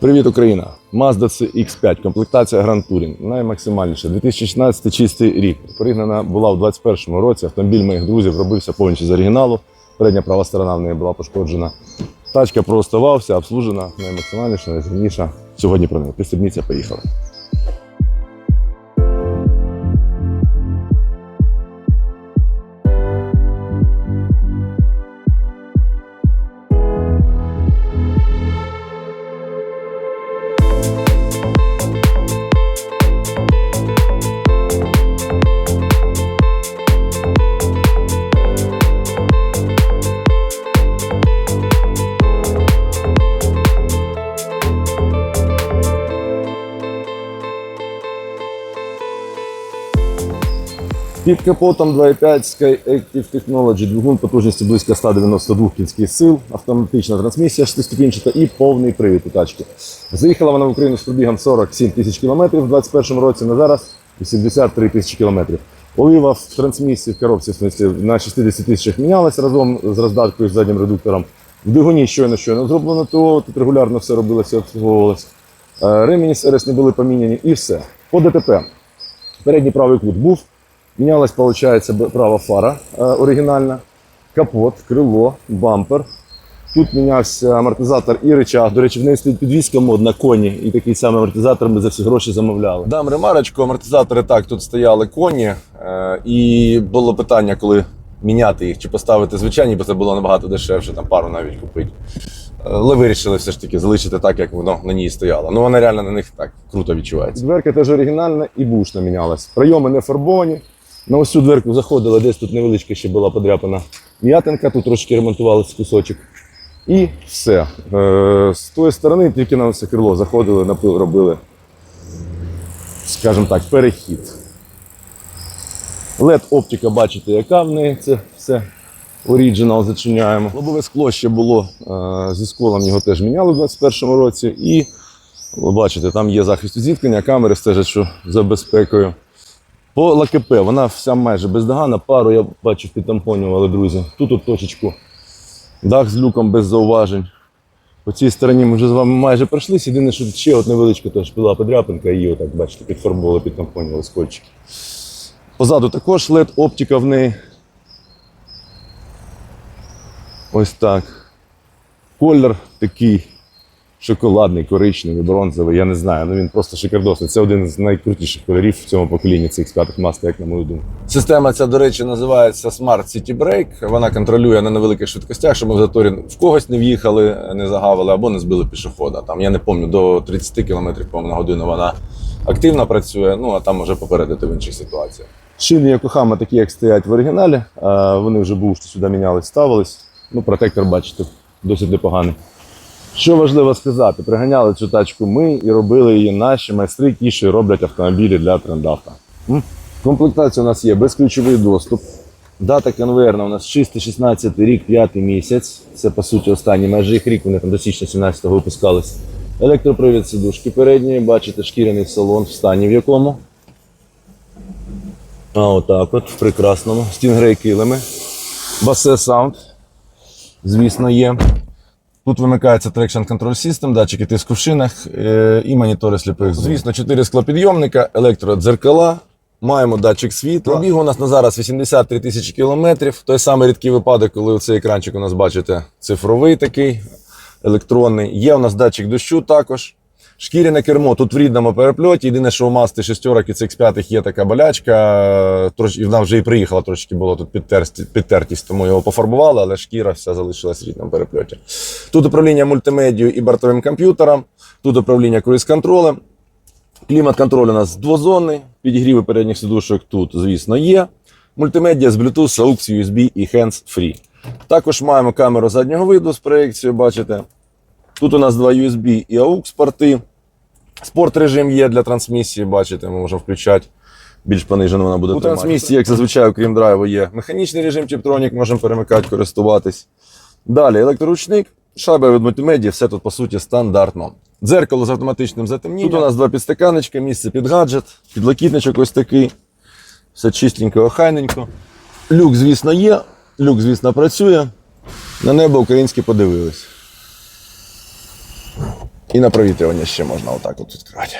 Привіт, Україна! Mazda CX5, комплектація Grand Touring. Наймаксимальніше. 2016 чистий рік. Пригнана була у 2021 році. Автомобіль моїх друзів робився повністю з оригіналу. Передня права сторона в неї була пошкоджена. Тачка прооставався, обслужена, наймаксимальніша, найземніша. Сьогодні про неї. Пристебніться, поїхали. Під капотом 2.5 Sky Active Technology, двигун потужністю близько 192 кінських сил, автоматична трансмісія шестиступінчата і повний привід у тачки. Заїхала вона в Україну з пробігом 47 тисяч кілометрів у 2021 році, на зараз 83 тисячі кілометрів. Олива в трансмісії в коробці в смислі, на 60 тисячах мінялась разом з роздаткою з заднім редуктором. В двигуні щойно щойно зроблено ТО, тут регулярно все робилося, обслуговувалось. Е, Ремені СРС не були поміняні і все. По ДТП. Передній правий кут був. Мінялась, виходить, права фара е, оригінальна, капот, крило, бампер. Тут мінявся амортизатор і речах. До речі, в неї стоїть підвізка мод на коні, і такий самий амортизатор ми за всі гроші замовляли. Дам ремарочку, амортизатори так, тут стояли коні, е, і було питання, коли міняти їх чи поставити звичайні, бо це було набагато дешевше, там пару навіть купити. Е, Але вирішили все ж таки залишити так, як воно на ній стояло. Ну вона реально на них так круто відчувається. Дверка теж оригінальна і бушна мінялась. Прийоми не фарбовані. На ось цю дверку заходили, десь тут невеличка ще була подряпана м'ятинка, тут трошки ремонтувалися кусочок. І все. Е, з тої сторони тільки на це крило заходили, напил робили, скажімо так, перехід. led оптика, бачите, яка в неї це все оріджинал зачиняємо. Лобове скло ще було е, зі сколом, його теж міняли у 2021 році. І бачите, там є захист зіткнення, камери стежать, що за безпекою. По ЛКП вона вся майже бездоганна. Пару я бачу підтампонювали, друзі. Тут точечку. Дах з люком без зауважень. По цій стороні ми вже з вами майже пройшлись. Єдине, що ще от невеличка теж була подряпинка, її отак, бачите, підфарбували, підтампонювали скольчики. Позаду також LED оптика в неї. Ось так. Колір такий шоколадний, коричневий, бронзовий, я не знаю. Ну він просто шикардосний. Це один з найкрутіших кольорів в цьому поколінні цих 5 Mazda, як на мою думку. Система ця, до речі, називається Smart City Brake. Вона контролює на невеликих швидкостях, щоб ми в заторі в когось не в'їхали, не загавили або не збили пішохода. Там я не пам'ятаю, до 30 км на годину вона активно працює, ну а там може попередити в інших ситуаціях. Шини Йокохама такі, як стоять в оригіналі. Вони вже був, що сюди мінялись, ставились. Ну, протектор, бачите, досить непоганий. Що важливо сказати, приганяли цю тачку ми і робили її наші майстри, ті, що роблять автомобілі для трендафта. Комплектація у нас є безключовий доступ. Дата конвейерна у нас чистий 16 рік, 5 місяць. Це по суті останній майже їх рік, вони там до січня 17-го випускались. Електропривід сидушки передньої, бачите, шкіряний салон в стані в якому. А отак от, в прекрасному. Стінгрей килими. Басе саунд, звісно, є. Тут вимикається Traction Control System, датчики тиску в шинах е, і монітори сліпих зон. Звісно, 4 склопідйомника, електродзеркала. Маємо датчик світла. Пробіг у нас на зараз 83 тисячі кілометрів. Той самий рідкий випадок, коли цей екранчик у нас бачите цифровий такий, електронний. Є у нас датчик дощу також. Шкіряне кермо тут в рідному перепльоті. Єдине, що у Масти шестерок і цих 5 є така болячка. І вона вже і приїхала трошки було тут підтертість, підтертість, тому його пофарбували, але шкіра вся залишилась в рідному перепльоті. Тут управління мультимедією і бортовим комп'ютером, тут управління круїз-контролем. Клімат-контроль у нас двозонний, підігріви передніх сидушок тут, звісно, є. Мультимедіа з Bluetooth, AUX, USB і hands-free. Також маємо камеру заднього виду з проекцією, бачите. Тут у нас два USB і AUX порти. Спорт режим є для трансмісії, бачите, ми можемо включати. Більш понижено вона буде. У трансмісії, як зазвичай, окрім драйву, є механічний режим Tiptronic, можемо перемикати, користуватись. Далі електроручник, шайба від мультимедіа, все тут по суті стандартно. Дзеркало з автоматичним затемнінням. Тут у нас два підстаканечки, місце під гаджет, підлокітничок ось такий. Все чистенько, охайненько. Люк, звісно, є. Люк, звісно, працює. На небо українське подивились. І на провітрювання ще можна отак от відкривати.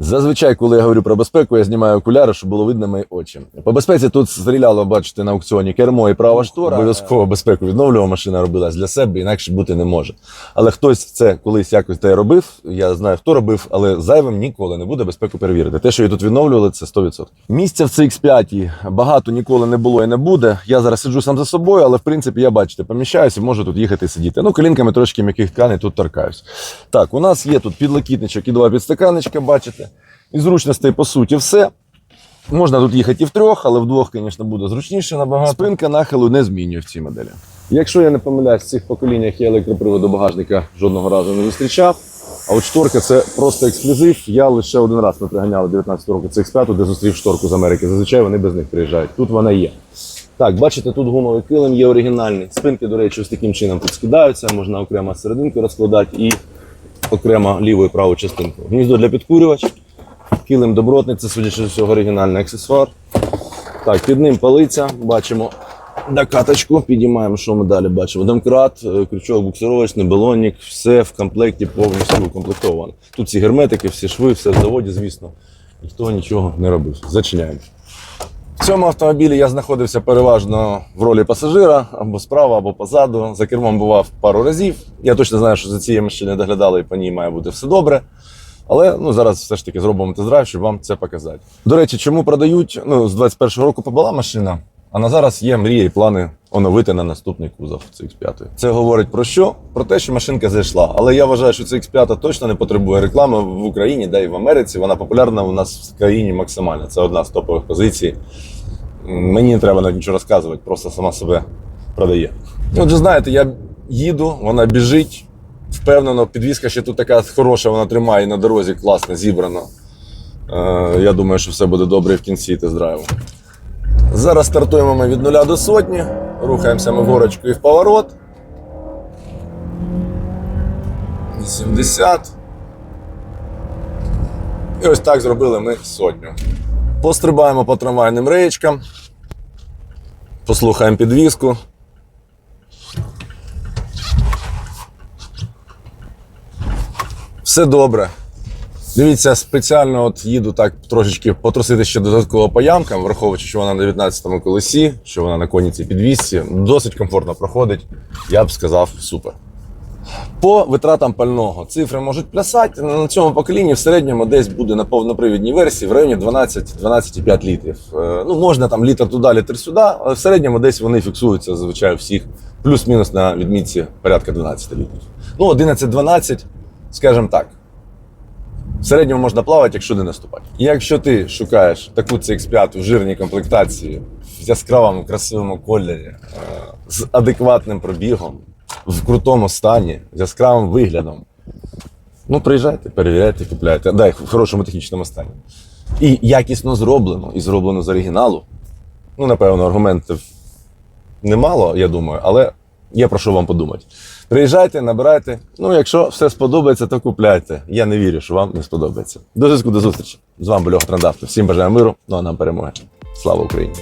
Зазвичай, коли я говорю про безпеку, я знімаю окуляри, щоб було видно мої очі. По безпеці тут стріляло, бачите, на аукціоні кермо і права штора. Обов'язково безпеку відновлювала машина робилась для себе, інакше бути не може. Але хтось це колись якось те робив. Я знаю, хто робив, але зайвим ніколи не буде безпеку перевірити. Те, що її тут відновлювали, це 100%. Місця в CX5 багато ніколи не було і не буде. Я зараз сиджу сам за собою, але в принципі я бачите, поміщаюся, можу тут їхати і сидіти. Ну, колінками трошки м'яких тканей тут торкаюсь. Так, у нас є тут підлокітничок і два підстаканничка, бачите. І зручностей, по суті, все. Можна тут їхати і втрьох, але вдвох, звісно, буде зручніше набагато. Спинка нахилу не змінює в цій моделі. Якщо я не помиляюсь, в цих поколіннях я електроприводу багажника жодного разу не зустрічав. А от шторка це просто ексклюзив. Я лише один раз ми приганяли 19 року цих 5 де зустрів шторку з Америки. Зазвичай вони без них приїжджають. Тут вона є. Так, бачите, тут гумовий килим є оригінальний. Спинки, до речі, ось таким чином тут скидаються, можна окремо серединку розкладати і окремо ліву і праву частинку. Гніздо для підкурювач. Килим добротний, це судячи з всього оригінальний аксесуар. Так, під ним палиця, бачимо докаточку, підіймаємо, що ми далі бачимо. Домкрат, е, крючок буксировочний, балонник, все в комплекті повністю укомплектовано. Тут всі герметики, всі шви, все в заводі, звісно. Ніхто нічого не робив. Зачиняємо. В цьому автомобілі я знаходився переважно в ролі пасажира або справа, або позаду. За кермом бував пару разів. Я точно знаю, що за цією машиною доглядали і по ній має бути все добре. Але ну, зараз все ж таки зробимо тест-драйв, щоб вам це показати. До речі, чому продають? Ну, з 21-го року побула машина, а на зараз є мрія і плани оновити на наступний кузов CX5. Це говорить про що? Про те, що машинка зайшла. Але я вважаю, що CX5 точно не потребує реклами в Україні, да і в Америці. Вона популярна у нас в країні максимально. Це одна з топових позицій. Мені не треба навіть нічого розказувати, просто сама себе продає. Отже, знаєте, я їду, вона біжить. Впевнено, підвізка ще тут така хороша, вона тримає на дорозі, класно зібрано. Е, я думаю, що все буде добре і в кінці тест-драйву. Зараз стартуємо ми від нуля до сотні, рухаємося ми і в поворот. 80. І ось так зробили ми сотню. Пострибаємо по трамвайним реєчкам. Послухаємо підвізку. Все добре. Дивіться, спеціально от їду так трошечки потрусити ще додатково по ямкам, враховуючи, що вона на 19-му колесі, що вона на коніці підвісці. Досить комфортно проходить. Я б сказав, супер. По витратам пального цифри можуть плясати. На цьому поколінні в середньому десь буде на повнопривідній версії в районі 12-12,5 літрів. Е, Ну, можна там літр туди, літр сюди, але в середньому десь вони фіксуються зазвичай всіх плюс-мінус на відмітці порядка 12 літрів. Ну, 11-12, скажімо так. В середньому можна плавати, якщо не наступати. І якщо ти шукаєш таку CX5 в жирній комплектації, в яскравому, красивому кольорі, е, з адекватним пробігом, в крутому стані, з яскравим виглядом, ну приїжджайте, перевіряйте, купляйте. Дай в хорошому технічному стані. І якісно зроблено, і зроблено з оригіналу. Ну, напевно, аргументів немало, я думаю, але є про що вам подумати. Приїжджайте, набирайте. Ну, якщо все сподобається, то купляйте. Я не вірю, що вам не сподобається. До зв'язку, до зустрічі. З вами був Льох Трандавто. Всім бажаю миру, ну а нам перемоги. Слава Україні!